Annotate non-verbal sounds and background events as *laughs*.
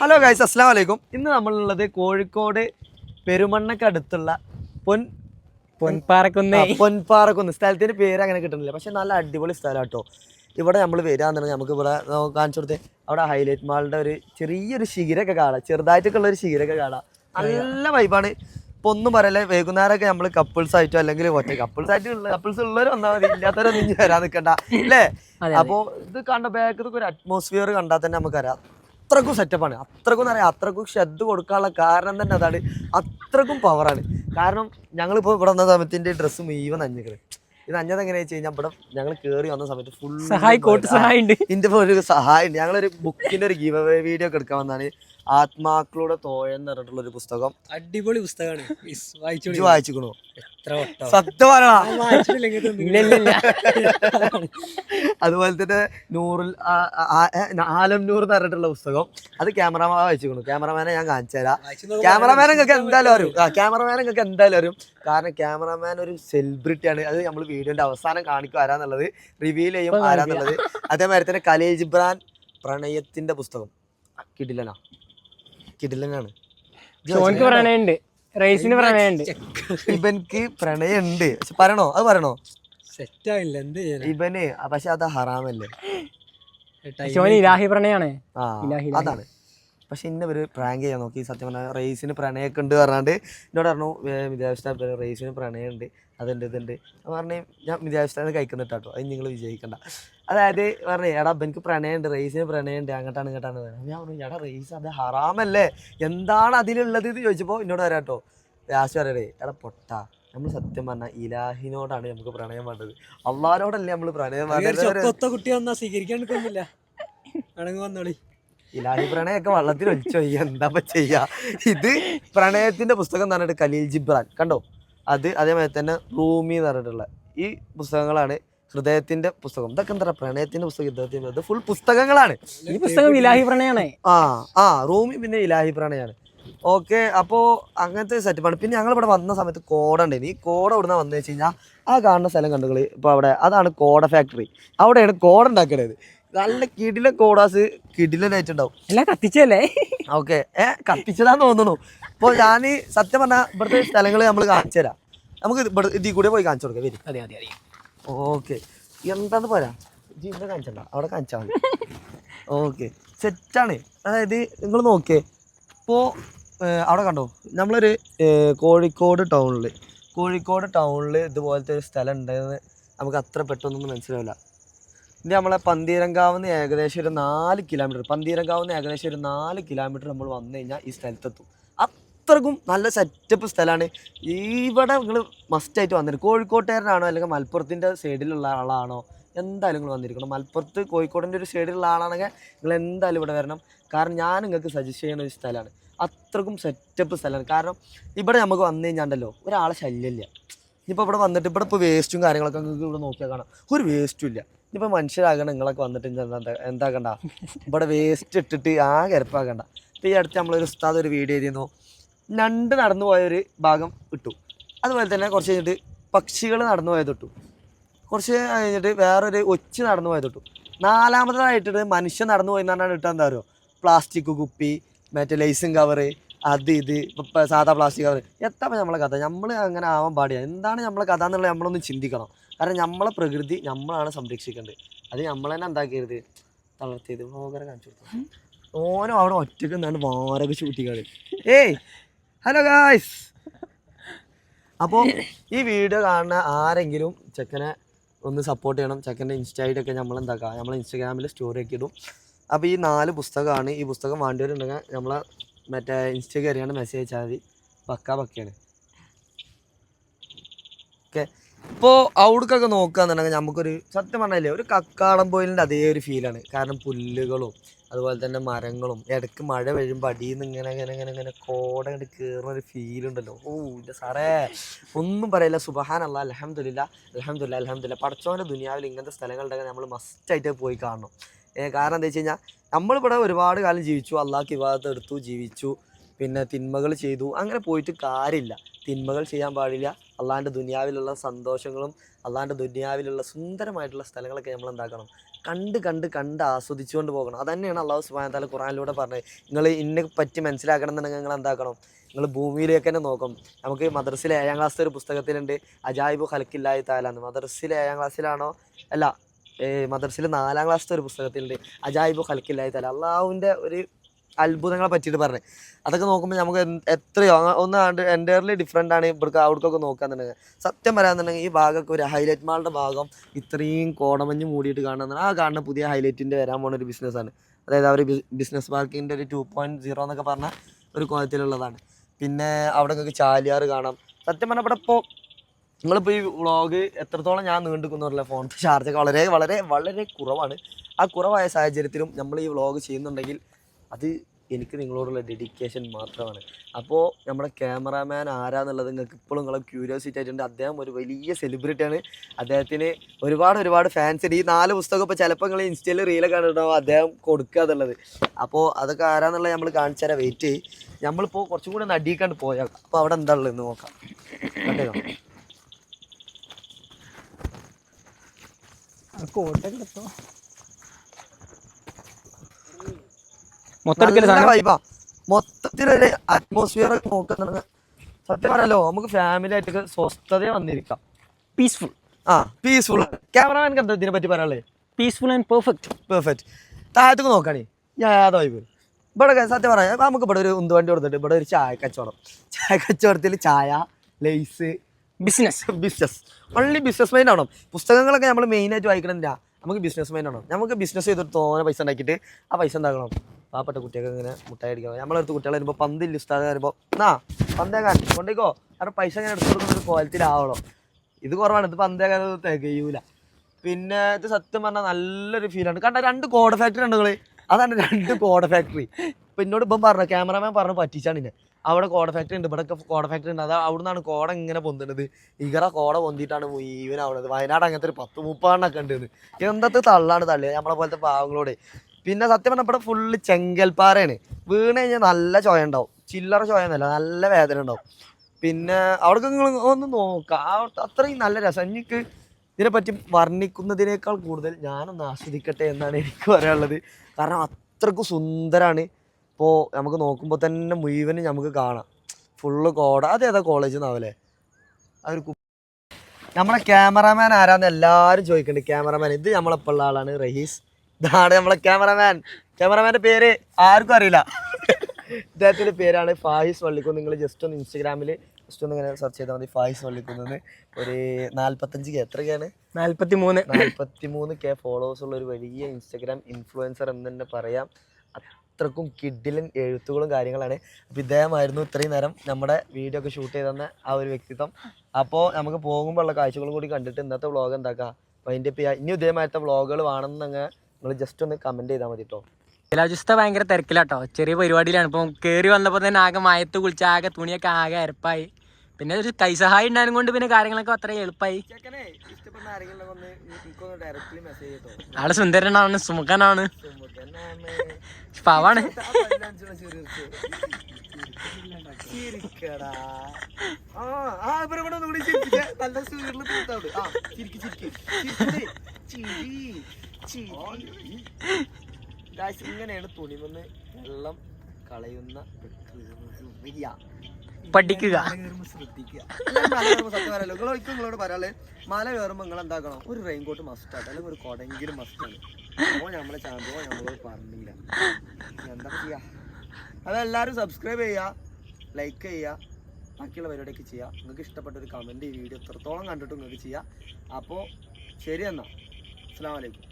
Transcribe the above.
Hello guys അസ്സാം വലൈക്കും ഇന്ന് നമ്മളുള്ളത് കോഴിക്കോട് പെരുമണ്ണക്കടുത്തുള്ള പൊൻ പൊൻപാറക്കുന്ന്. പൊൻപാറക്കുന്ന്. സ്ഥലത്തിന്റെ പേര് അങ്ങനെ കിട്ടുന്നില്ല. പക്ഷെ നല്ല അടിപൊളി സ്ഥലമാണ് കേട്ടോ ഇവിടെ നമ്മൾ വരാന്നുണ്ടെങ്കിൽ നമുക്ക് ഇവിടെ കാണിച്ചു കൊടുത്തേ അവിടെ ഹൈലൈറ്റ് മാളിന്റെ ഒരു ചെറിയൊരു ശിഖിരൊക്കെ കാണാം. ചെറുതായിട്ടൊക്കെ ഉള്ള ഒരു ശിഖിരൊക്കെ കാണാം. നല്ല വൈബാണ് ഇപ്പൊ ഒന്നും പറയല്ലേ വൈകുന്നേരമൊക്കെ നമ്മൾ കപ്പിൾസ് ആയിട്ടോ അല്ലെങ്കിൽ ഒറ്റ കപ്പിൾസ് ആയിട്ട് കപ്പിൾസ് ഉള്ളവർ വന്നാൽ മതി. ഇല്ലാത്തവരൊന്നും വരാൻ നിൽക്കണ്ട അല്ലേ? അതെ. അപ്പോ ഇത് കണ്ട ബാക്കിലൊക്കെ ഒരു അറ്റ്മോസ്ഫിയർ കണ്ടാൽ തന്നെ നമുക്കറിയാം. അത്രക്കും സെറ്റപ്പാണ് അത്രക്കും എന്ന് പറയാം അത്രക്കും ശ്രദ്ധ കൊടുക്കാനുള്ള കാരണം തന്നെ അതാണ്. അത്രക്കും പവറാണ് കാരണം ഞങ്ങളിപ്പോൾ ഇവിടെ വന്ന സമയത്തിന്റെ ഡ്രസ്സ് മുഴുവൻ നഞ്ഞിക്കണ് ഇത് അഞ്ഞത് എങ്ങനെയാ വെച്ച് കഴിഞ്ഞാൽ ഇവിടെ ഞങ്ങൾ കയറി വന്ന സമയത്ത് ഫുൾ സഹായി കോട്ട് സഹായി ഉണ്ട് ഇതിന്റെ ഒരു സഹായം ഉണ്ട് ഞങ്ങളൊരു ബുക്കിന്റെ ഒരു ഗീവ് വീഡിയോ ഒക്കെ എടുക്കാൻ വന്നാണ്. ആത്മാക്കളുടെ തോയെന്ന് എന്ന് പറഞ്ഞിട്ടുള്ള ഒരു പുസ്തകം. അടിപൊളി പുസ്തകമാണ്. വായിച്ചു വായിച്ചിക്കണോ? എത്ര വട്ടം? സത്യം അതുപോലെ തന്നെ നൂറിൽ ആലം നൂർ എന്ന് പറഞ്ഞിട്ടുള്ള പുസ്തകം. അത് ക്യാമറമാൻ വായിച്ചിക്കണു ക്യാമറമാനെ ഞാൻ കാണിച്ചു തരാം. ക്യാമറമാൻ നിങ്ങൾക്ക് എന്തായാലും വരും ആ ക്യാമറമാൻ നിങ്ങൾക്ക് എന്തായാലും വരും കാരണം ക്യാമറമാൻ ഒരു സെലിബ്രിറ്റിയാണ് അത് നമ്മൾ വീഡിയോന്റെ അവസാനം കാണിക്കും ആരാന്നുള്ളത്. റിവീൽ ചെയ്യും ആരാന്നുള്ളത്. അതേമാതിരി തന്നെ കലേജ് ബ്രാൻ പ്രണയത്തിന്റെ പുസ്തകം. കിടിലനാ. കിടിലനാണ് ഷോൻക്ക് പ്രണയുണ്ട് റേസിന് പ്രണയുണ്ട് ഇവൻക്ക് പ്രണയമുണ്ട്. പക്ഷെ പറയണോ? അത് പറയണോ? സെറ്റ് ആയില്ല എന്ത്? ഇവന് പക്ഷെ അത് ഹറാമല്ലേ? Time ഇലാഹി പ്രണയാണ്. ആ ഇലാഹി, ഇലാഹി. അതാണ്. പക്ഷെ ഇന്ന ഇവർ പ്രാങ്ക് ചെയ്യാൻ നോക്കി. സത്യം പറഞ്ഞാൽ റേസിന് പ്രണയമൊക്കെ ഉണ്ട് പറഞ്ഞാണ്ട് എന്നോട് പറഞ്ഞു വിദ്യാഭ്യാസ റേസിന് പ്രണയമുണ്ട്. അതുണ്ട് ഇതുണ്ട് പറഞ്ഞു ഞാൻ വിദ്യാഭ്യാസത്തിന് കഴിക്കുന്നിട്ടാട്ടോ അത് നിങ്ങൾ വിജയിക്കണ്ട. അതായത് പറഞ്ഞു എടാ എനിക്ക് പ്രണയമുണ്ട് റേസിന് പ്രണയമുണ്ട് അങ്ങോട്ടാണ് ഇങ്ങോട്ടാണ് പറഞ്ഞു. ഞാൻ പറഞ്ഞു എടാ റേസ് അത് ഹറാമല്ലേ? എന്താണ് അതിലുള്ളത് എന്ന് ചോദിച്ചപ്പോൾ എന്നോട് വരാം കേട്ടോ. ലാസ്റ്റ് പറയടേ എടാ പൊട്ട. നമ്മൾ സത്യം പറഞ്ഞാൽ ഇലാഹിനോടാണ് നമുക്ക് പ്രണയം വേണ്ടത്. അള്ളാഹിനോടല്ലേ നമ്മൾ പ്രണയം വേണ്ടത്? കുട്ടി വന്നാ സ്വീകരിക്കാൻ നിൽക്കുന്നില്ല. വന്നോളി. ഇലാഹി പ്രണയമൊക്കെ വള്ളത്തിൽ ഒഴിച്ചോ എന്താ ചെയ്യാ? ഇത് പ്രണയത്തിന്റെ പുസ്തകം എന്ന് പറഞ്ഞിട്ട് ഖലീൽ ജിബ്രാൻ. കണ്ടോ? അത് അതേമാതിരി തന്നെ റൂമി എന്ന് പറഞ്ഞിട്ടുള്ള ഈ പുസ്തകങ്ങളാണ് ഹൃദയത്തിന്റെ പുസ്തകം. ഇതൊക്കെ എന്താ പ്രണയത്തിന്റെ പുസ്തകം ഹൃദയത്തിന്റെ ഇത് ഫുൾ പുസ്തകങ്ങളാണ്. ഈ പുസ്തകം ഇലാഹി പ്രണയാണ്. ആ ആ റൂമി പിന്നെ ഇലാഹി പ്രണയാണ്. ഓക്കെ അപ്പോ അങ്ങനത്തെ സെറ്റപ്പാണ് പിന്നെ ഞങ്ങൾ ഇവിടെ വന്ന സമയത്ത് കോട ഉണ്ടായിരുന്നു ഈ കോട ഇവിടുന്ന് വന്നു വെച്ച് കഴിഞ്ഞാൽ ആ കാണുന്ന സ്ഥലം കണ്ടുകൾ ഇപ്പൊ അവിടെ അതാണ് കോട ഫാക്ടറി അവിടെയാണ് കോട ഉണ്ടാക്കണത്. നല്ല കിടില കോടാസ് കിടിലനായിട്ടുണ്ടാവും എല്ലാം കത്തിച്ചല്ലേ ഓക്കെ ഏ കത്തിച്ചതാന്ന് തോന്നുന്നു. ഇപ്പോൾ ഞാൻ സത്യം പറഞ്ഞാൽ ഇവിടുത്തെ സ്ഥലങ്ങൾ നമ്മൾ കാണിച്ചു തരാം നമുക്ക് ഇവിടെ ഇതിൽ കൂടെ പോയി കാണിച്ചു കൊടുക്കാം. വരും. അതെ അതെ അതെ. ഓക്കെ. എന്താന്ന് പോരാ? ജീവിതം കാണിച്ചണ്ട. അവിടെ കാണിച്ചാൽ മതി. ഓക്കെ. സെറ്റാണ്. അതായത് നിങ്ങൾ നോക്കിയേ. ഇപ്പോൾ അവിടെ കണ്ടോ? നമ്മളൊരു കോഴിക്കോട് ടൗണിൽ കോഴിക്കോട് ടൗണിൽ ഇതുപോലത്തെ ഒരു സ്ഥലം ഉണ്ടെന്ന് നമുക്ക് അത്ര പെട്ടെന്നൊന്നും മനസ്സിലാവില്ല. ഇത് നമ്മളെ പന്തീരങ്കാവുന്ന ഏകദേശം ഒരു നാല് കിലോമീറ്റർ. പന്തീരങ്കാവുന്ന ഏകദേശം ഒരു നാല് കിലോമീറ്റർ നമ്മൾ വന്നു കഴിഞ്ഞാൽ ഈ സ്ഥലത്തെത്തും. അത്രക്കും നല്ല സെറ്റപ്പ് സ്ഥലമാണ് ഇവിടെ നിങ്ങൾ മസ്റ്റായിട്ട് വന്നിട്ട് കോഴിക്കോട്ടുകാരനാണോ അല്ലെങ്കിൽ മലപ്പുറത്തിന്റെ സൈഡിലുള്ള ആളാണോ? എന്തായാലും നിങ്ങൾ വന്നിരിക്കണം. മലപ്പുറത്ത് കോഴിക്കോടിന്റെ ഒരു സൈഡിലുള്ള ആളാണെങ്കിൽ നിങ്ങൾ എന്തായാലും ഇവിടെ വരണം. കാരണം ഞാൻ നിങ്ങൾക്ക് സജസ്റ്റ് ചെയ്യുന്ന ഒരു സ്ഥലമാണ്. അത്രക്കും സെറ്റപ്പ് സ്ഥലമാണ് കാരണം ഇവിടെ നമുക്ക് വന്നു കഴിഞ്ഞാണ്ടല്ലോ ഒരാളെ ശല്യമില്ല. ഇനിയിപ്പോൾ ഇവിടെ വന്നിട്ട് ഇവിടെ ഇപ്പോൾ വേസ്റ്റും കാര്യങ്ങളൊക്കെ നിങ്ങൾക്ക് ഇവിടെ നോക്കിയാൽ കാണാം. ഒരു വേസ്റ്റും ഇല്ല. ഇനിയിപ്പോൾ മനുഷ്യരാകണം നിങ്ങളൊക്കെ വന്നിട്ട് എന്താക്കണ്ട? ഇവിടെ വേസ്റ്റ് ഇട്ടിട്ട് ആ കരപ്പാക്കണ്ട ഇപ്പോൾ ഈ അടുത്ത് നമ്മളൊരു ഉസ്താദ് ഒരു വീഡിയോ ചെയ്തിരുന്നു ഞണ്ട് നടന്നു പോയൊരു ഭാഗം ഇട്ടു. അതുപോലെ തന്നെ കുറച്ച് കഴിഞ്ഞിട്ട് പക്ഷികൾ നടന്നു പോയത് ഇട്ടു. കുറച്ച് കഴിഞ്ഞിട്ട് വേറൊരു ഒച്ച് നടന്നു പോയത് ഇട്ടു. നാലാമതായിട്ട് മനുഷ്യൻ നടന്നു പോയി എന്ന് പറഞ്ഞാൽ ഇട്ടാൽ എന്താ പറയുക പ്ലാസ്റ്റിക് കുപ്പി മറ്റേ ലൈസും കവറ് അത് ഇത് സാധാ പ്ലാസ്റ്റിക് കവർ എത്താ നമ്മളെ കഥ. നമ്മൾ അങ്ങനെ ആവാൻ പാടില്ല. എന്താണ് നമ്മളെ കഥ എന്നുള്ളത് നമ്മളൊന്ന് ചിന്തിക്കണം. കാരണം നമ്മളെ പ്രകൃതി നമ്മളാണ് സംരക്ഷിക്കേണ്ടത്. അത് നമ്മൾ തന്നെ എന്താക്കരുത്? തളർത്തിയത്. ഭോഗര കാണിച്ചു ഓനോ അവിടെ ഒറ്റയ്ക്ക് എന്താണ് വാരൊക്കെ ചൂട്ടിക്കാണ് ഏയ് ഹലോ ഗായ്സ് അപ്പോൾ ഈ വീഡിയോ കാണുന്ന ആരെങ്കിലും ചെക്കനെ ഒന്ന് സപ്പോർട്ട് ചെയ്യണം. ചെക്കന്റെ ഇൻസ്റ്റ ആയിട്ടൊക്കെ നമ്മൾ എന്താക്കുക നമ്മൾ ഇൻസ്റ്റാഗ്രാമിൽ സ്റ്റോറി ഒക്കെ ഇടും. അപ്പോൾ ഈ നാല് പുസ്തകമാണ്. ഈ പുസ്തകം വേണ്ടിവരുണ്ടെങ്കിൽ നമ്മൾ മറ്റേ ഇൻസ്റ്റ കയറിയാണ് മെസ്സേജ് അയച്ചാൽ മതി. പക്കാ പക്കയാണ്. ഓക്കെ ഇപ്പോൾ അവിടേക്കൊക്കെ നോക്കുകയെന്നുണ്ടെങ്കിൽ നമുക്കൊരു സത്യം പറഞ്ഞാലേ ഒരു കക്കാടം പോയിലിന്റെ അതേ ഒരു ഫീലാണ് കാരണം പുല്ലുകളും അതുപോലെ തന്നെ മരങ്ങളും. ഇടയ്ക്ക് മഴ പെയ്യുമ്പോൾ അടിയിൽ നിന്ന് ഇങ്ങനെ ഇങ്ങനെ ഇങ്ങനെ ഇങ്ങനെ കോട കണ്ട് കയറുന്ന ഒരു ഫീൽ ഉണ്ടല്ലോ. ഓ എന്റെ സാറേ. ഒന്നും പറയില്ല. സുബഹാൻ അല്ല അലഹമില്ല അലഹമില്ല അലഹമില്ല പടച്ചോന്റെ ദുനിയാവിൽ ഇങ്ങനത്തെ സ്ഥലങ്ങളുണ്ടെങ്കിൽ നമ്മൾ മസ്റ്റായിട്ട് പോയി കാണണം. കാരണം എന്താ വെച്ച് കഴിഞ്ഞാൽ നമ്മളിവിടെ ഒരുപാട് കാലം ജീവിച്ചു. അള്ളാഹ് വിവാദത്തെ എടുത്തു ജീവിച്ചു. പിന്നെ തിന്മകൾ ചെയ്തു. അങ്ങനെ പോയിട്ട് കാര്യമില്ല. തിന്മകൾ ചെയ്യാൻ പാടില്ല. അള്ളാന്റെ ദുനിയാവിലുള്ള സന്തോഷങ്ങളും അള്ളാന്റെ ദുനിയാവിലുള്ള സുന്ദരമായിട്ടുള്ള സ്ഥലങ്ങളൊക്കെ നമ്മൾ എന്താക്കണം? കണ്ട് കണ്ട് കണ്ട് ആസ്വദിച്ചുകൊണ്ട് പോകണം. അതന്നെയാണ് അള്ളാഹു സുബാന താല ഖുറാനിലൂടെ പറഞ്ഞത്. നിങ്ങൾ ഇന്നെ പറ്റി മനസ്സിലാക്കണമെന്നുണ്ടെങ്കിൽ നിങ്ങൾ എന്താക്കണം നിങ്ങൾ ഭൂമിയിലേക്ക് തന്നെ നോക്കും. നമുക്ക് മദ്രസിലെ ഏഴാം ക്ലാസ്സിലെ ഒരു പുസ്തകത്തിലുണ്ട്. അജായിബു ഹലക്കില്ലായി താലാന്ന് മദ്രസിലെ ഏഴാം ക്ലാസ്സിലാണോ? അല്ല മദ്രസിലെ നാലാം ക്ലാസ്സിലെ ഒരു പുസ്തകത്തിലുണ്ട്. അജായിബു ഹലക്കില്ലായി താല അള്ളാഹുവിന്റെ ഒരു അത്ഭുതങ്ങളെ പറ്റിയിട്ട് പറഞ്ഞത് അതൊക്കെ നോക്കുമ്പോൾ നമുക്ക് എത്രയോ ഒന്ന് എന്റയർലി ഡിഫറെന്റ് ആണ് ഇവിടേക്ക് അവിടേക്കൊക്കെ നോക്കാന്നുണ്ടെങ്കിൽ. സത്യം പറയാന്നുണ്ടെങ്കിൽ ഈ ഭാഗമൊക്കെ ഒരു ഹൈലൈറ്റ് മാളിന്റെ ഭാഗം ഇത്രയും കോടമഞ്ഞ് മൂടിയിട്ട് കാണുന്ന ആ കാണുന്ന പുതിയ ഹൈലൈറ്റിന്റെ വരാൻ പോകുന്ന ഒരു ബിസിനസ്സാണ് അതായത് അവർ ബിസിനസ് പാർക്കിന്റെ ഒരു ടു പോയിന്റ് സീറോ എന്നൊക്കെ പറഞ്ഞ ഒരു കോലത്തിലുള്ളതാണ്. പിന്നെ അവിടെ നിങ്ങൾക്ക് ചാലിയാർ കാണാം. സത്യം പറഞ്ഞാൽ ഇവിടെ ഇപ്പോൾ നിങ്ങളിപ്പോൾ ഈ വ്ളോഗ് എത്രത്തോളം ഞാൻ നീണ്ടുക്കുന്നവരല്ല ഫോൺ ചാർജൊക്കെ വളരെ വളരെ വളരെ കുറവാണ്. ആ കുറവായ സാഹചര്യത്തിലും നമ്മൾ ഈ വ്ളോഗ് ചെയ്യുന്നുണ്ടെങ്കിൽ അത് എനിക്ക് നിങ്ങളോടുള്ള ഡെഡിക്കേഷൻ മാത്രമാണ്. അപ്പോൾ നമ്മുടെ ക്യാമറാമാൻ ആരാന്നുള്ളത് നിങ്ങൾക്ക് ഇപ്പോഴും നിങ്ങളെ ക്യൂരിയോസിറ്റി ആയിട്ടുണ്ട്. അദ്ദേഹം ഒരു വലിയ സെലിബ്രിറ്റിയാണ് അദ്ദേഹത്തിന് ഒരുപാട് ഒരുപാട് ഫാൻസ് ഉണ്ട്. ഈ നാല് പുസ്തകം ഇപ്പോൾ ചിലപ്പോൾ നിങ്ങൾ ഇൻസ്റ്റയിൽ റീലൊക്കെ കണ്ടിട്ടുണ്ടാവും. അദ്ദേഹം കൊടുക്കുക എന്നുള്ളത്. അപ്പോൾ അതൊക്കെ ആരാന്നുള്ളത് നമ്മൾ കാണിച്ചു തരാം. വെയിറ്റ് നമ്മളിപ്പോൾ കുറച്ചും കൂടി ഒന്ന് അടിയിക്കാണ്ട് പോയാൽ അപ്പോൾ അവിടെ എന്താ ഉള്ളത് നോക്കാം. കണ്ടോ? കോട്ടൊക്കെ എടുത്തോ മൊത്തത്തിലൊരു അറ്റ്മോസ്ഫിയർ ഒക്കെ നോക്കുന്നുണ്ട്. സത്യം പറയല്ലോ നമുക്ക് ഫാമിലി ആയിട്ട് സ്വസ്ഥത വന്നിരിക്കാം. പീസ്ഫുൾ ആ പീസ്ഫുൾ ക്യാമറമാൻ എന്താ ഇതിനെ പറ്റി പറയാനുള്ളത്? പീസ്ഫുൾ ആൻഡ് പെർഫെക്റ്റ് പെർഫെക്റ്റ് താഴത്തേക്ക് നോക്കണേ. ഏതാ വൈബ് ഇവിടെ സത്യം പറയാം നമുക്ക് ഇവിടെ ഒരു ഉന്തുവണ്ടി കൊടുത്തിട്ട് ഇവിടെ ഒരു ചായ കച്ചവടം. ചായ കച്ചവടത്തിൽ ചായ lace business business only business mind ആണോ പുസ്തകങ്ങളൊക്കെ നമ്മൾ മെയിനായിട്ട് വായിക്കണമെന്നില്ല നമുക്ക് ബിസിനസ് മൈൻഡ് ആണോ? നമുക്ക് ബിസിനസ് ചെയ്തിട്ട് തോന്നുന്ന പൈസ ഉണ്ടാക്കിയിട്ട് ആ പൈസ ഉണ്ടാക്കണം പാവപ്പെട്ട കുട്ടിയൊക്കെ ഇങ്ങനെ മുട്ടായി അടിക്കണം നമ്മളെടുത്ത് കുട്ടികൾ വരുമ്പോൾ പന്തില്ല ഉസ്താദ് വരുമ്പോൾ എന്നാ പന്തേക്കാൻ കൊണ്ടേക്കോ കാരണം പൈസ ഇങ്ങനെ എടുത്തു കൊടുക്കുന്ന ക്വാളിറ്റിയിലാവണം ഇത് കുറവാണ് ഇത് പന്തേക്കാൻ തികയൂല. പിന്നെ ഇത് സത്യം പറഞ്ഞാൽ നല്ലൊരു ഫീലാണ് കണ്ട രണ്ട് കോട ഫാക്ടറി ഉണ്ട് നിങ്ങൾ അതാണ് രണ്ട് കോട ഫാക്ടറി ഇപ്പം എന്നോട് ഇപ്പം പറഞ്ഞു ക്യാമറമാൻ പറഞ്ഞു പറ്റിച്ചാണ് എന്നെ അവിടെ കോട ഫാക്ടറി ഉണ്ട്. ഇവിടെ കോട ഫാക്ടറി ഉണ്ട്. അത് അവിടെ നിന്നാണ് കോട ഇങ്ങനെ പൊന്തുന്നത്. ഇഗറ കോട പൊന്തിയിട്ടാണ് മുഴുവൻ അവിടെ വയനാട് അങ്ങനത്തെ ഒരു പത്ത് മുപ്പാണ്ടൊക്കെ ഉണ്ട് എന്തത്തെ തള്ളാണ് തള്ളിയത് നമ്മളെ പോലത്തെ പാവങ്ങളോട്. പിന്നെ സത്യം പറഞ്ഞാൽ ഇവിടെ ഫുള്ള് ചെങ്കൽപ്പാറയാണ്. വീണ് കഴിഞ്ഞാൽ നല്ല ചോയ ഉണ്ടാവും. ചില്ലറ ചോയ എന്നല്ല നല്ല വേദന ഉണ്ടാവും. പിന്നെ അവിടെ നിങ്ങൾ ഒന്ന് നോക്കാം. അത്രയും നല്ല രസം. എനിക്ക് ഇതിനെപ്പറ്റി വർണിക്കുന്നതിനേക്കാൾ കൂടുതൽ ഞാനൊന്ന് ആസ്വദിക്കട്ടെ എന്നാണ് എനിക്ക് പറയാനുള്ളത്. കാരണം അത്രക്കും സുന്ദരമാണ് ഇപ്പോൾ നമുക്ക് നോക്കുമ്പോൾ തന്നെ മുഴുവനും നമുക്ക് കാണാം. ഫുള്ള് കോട അതേതാ കോളേജ് എന്നാവല്ലേ? കു- നമ്മളെ ക്യാമറാമാൻ ആരാന്ന് എല്ലാവരും ചോദിക്കുന്നുണ്ട് ക്യാമറാമാൻ ഇത് നമ്മളെപ്പോൾ ഉള്ള ആളാണ് റഹീസ്. ഇതാണ് നമ്മളെ ക്യാമറാമാൻ ക്യാമറാമാന്റെ പേര് ആർക്കും അറിയില്ല. ഇദ്ദേഹത്തിന്റെ പേരാണ് ഫാഹിസ് വള്ളിക്കുന്ന്. നിങ്ങൾ ജസ്റ്റ് ഒന്ന് ഇൻസ്റ്റഗ്രാമിൽ ജസ്റ്റ് ഒന്ന് ഇങ്ങനെ സെർച്ച് ചെയ്താൽ മതി. ഫാഹിസ് വള്ളിക്കുന്ന്. ഒരു നാൽപ്പത്തഞ്ച് കെ എത്രയൊക്കെയാണ് നാല്പത്തി മൂന്ന് നാൽപ്പത്തി മൂന്ന് കെ ഫോളോവേഴ്സ് ഉള്ള ഒരു വലിയ ഇൻസ്റ്റഗ്രാം ഇൻഫ്ലുവൻസർ എന്ന് തന്നെ പറയാം. അത്രക്കും കിഡിലും എഴുത്തുകളും കാര്യങ്ങളാണ്. അപ്പോൾ ഇദ്ദേഹമായിരുന്നു ഇത്രയും നേരം നമ്മുടെ വീഡിയോ ഒക്കെ ഷൂട്ട് ചെയ്ത് തന്ന ആ ഒരു വ്യക്തിത്വം. അപ്പോൾ നമുക്ക് പോകുമ്പോൾ ഉള്ള കാഴ്ചകളും കൂടി കണ്ടിട്ട് ഇന്നത്തെ വ്ളോഗ് എന്താക്കുക അതിന്റെ ഇപ്പം ഇനി ഇതേമാരത്തെ വ്ളോഗുകൾ വേണമെന്നങ്ങ് നിങ്ങൾ ജസ്റ്റ് ഒന്ന് കമന്റ് ചെയ്താൽ മതി കേട്ടോ ജലാജുസ്ത ഭയങ്കര തിരക്കിലാട്ടോ. ചെറിയ പരിപാടിയിലാണ്. ഇപ്പം കയറി വന്നപ്പോൾ തന്നെ ആകെ മയത്ത് കുളിച്ച് ആകെ തുണിയൊക്കെ ആകെ അരപ്പായി. പിന്നെ ഒരു കൈസഹായം ഉണ്ടായത് കൊണ്ട് പിന്നെ കാര്യങ്ങളൊക്കെ അത്ര എളുപ്പമായി ആൾ സുന്ദരനാണ് സുമുഖനാണ്. *laughs* പാവാണ്. ഇങ്ങനെയാണ് തുണിമെന്ന് വെള്ളം കളയുന്ന പഠിക്കുക. ശ്രദ്ധിക്കുക. മല കയറുമ്പോ സത്യം പറയാലോ നിങ്ങൾ ഒരിക്കലും നിങ്ങളോട് പറയാൾ മല കയറുമ്പോൾ നിങ്ങൾ എന്താക്കണം ഒരു റെയിൻകോട്ട് മസ്റ്റാണ് അല്ലെങ്കിൽ ഒരു കൊടെങ്കിലും മസ്റ്റ് അപ്പോൾ നമ്മളെ ചാമ്പോ നമ്മൾ പറഞ്ഞില്ല. എന്താ അതെല്ലാരും സബ്സ്ക്രൈബ് ചെയ്യുക ലൈക്ക് ചെയ്യുക ബാക്കിയുള്ള പരിപാടിയൊക്കെ ചെയ്യുക നിങ്ങൾക്ക് ഇഷ്ടപ്പെട്ട ഒരു കമന്റ് ഈ വീഡിയോ എത്രത്തോളം കണ്ടിട്ട് നിങ്ങൾക്ക് ചെയ്യാം. അപ്പോൾ ശരി എന്നാൽ അസ്സാം വലൈക്കും